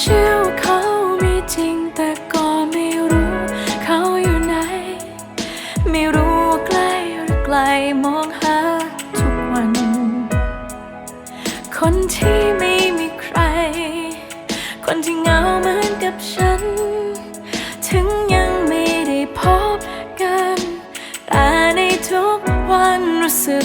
เชื่อว่าเขามีจริงแต่ก็ไม่รู้ เขาอยู่ไหน ไม่รู้ว่าใกล้หรือไกลมองหาทุกวัน คนที่ไม่มีใคร คนที่เหงาเหมือนกับฉัน ถึงยังไม่ได้พบกัน แต่ในทุกวันรู้สึก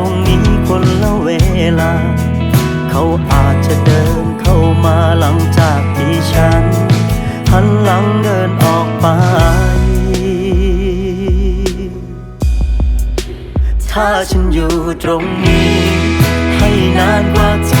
ง คนละเวลา เขาอาจจะเดินเข้ามาหลังจากที่ฉัน หันหลังเดินออกไป ถ้าฉันอยู่ตรงนี้ ให้นานกว่าเธอ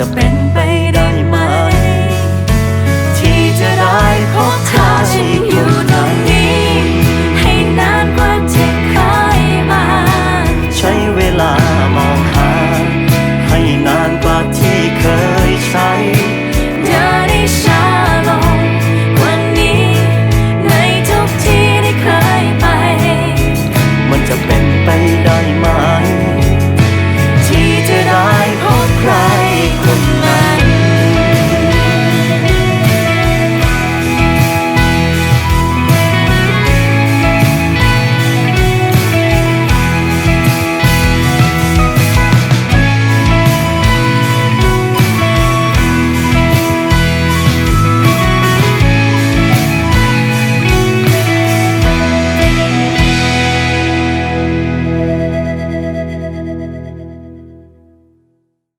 นี้